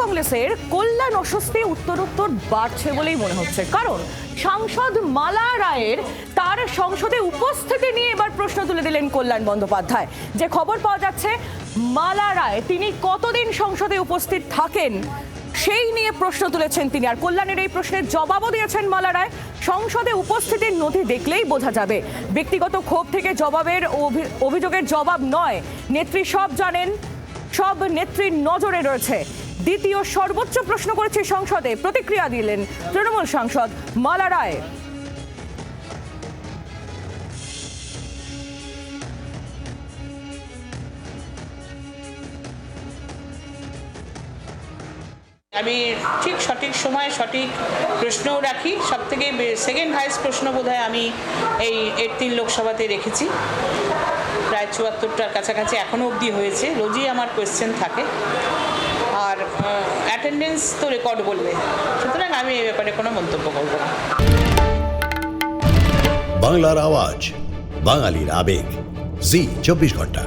কংগ্রেসের কল্যাণ অস্বস্তি উত্তরোত্তর বাড়ছে বলেই মনে হচ্ছে। কারণ সাংসদ মালা রায়ের তার সংসদে উপস্থিতি নিয়ে এবার প্রশ্ন তুলে দিলেন কল্যাণ বন্দ্যোপাধ্যায়। যে খবর পাওয়া যাচ্ছে, মালা রায় তিনি কতদিন সংসদে উপস্থিত থাকেন সেই নিয়ে প্রশ্ন তুলেছেন তিনি। আর কল্যাণের এই প্রশ্নের জবাবও দিয়েছেন মালা রায়। সংসদে উপস্থিতির নথি দেখলেই বোঝা যাবে। ব্যক্তিগত ক্ষোভ থেকে জবাবের অভি- অভিযোগের জবাব নয়। নেত্রী সব জানেন, সব নেত্রীর নজরে রয়েছে। দ্বিতীয় সর্বোচ্চ প্রশ্ন করেছে সংসদে প্রতিক্রিয়া দিলেন তৃণমূল সাংসদ মালা রায়। আমি ঠিক সঠিক সময়ে সঠিক প্রশ্নও রাখি। সব থেকে সেকেন্ড হাইস্ট প্রশ্ন বোধহয় আমি এই এইটিন লোকসভাতে রেখেছি। প্রায় চুয়াত্তরটার কাছাকাছি এখনও অবধি হয়েছে। রোজই আমার কোয়েশ্চেন থাকে। আর অ্যাটেন্ডেন্স তো রেকর্ড বলবে। সুতরাং আমি এই ব্যাপারে কোনো মন্তব্য করব না। বাংলার আওয়াজ, বাঙালির আবেগ। জি, চব্বিশ ঘণ্টা।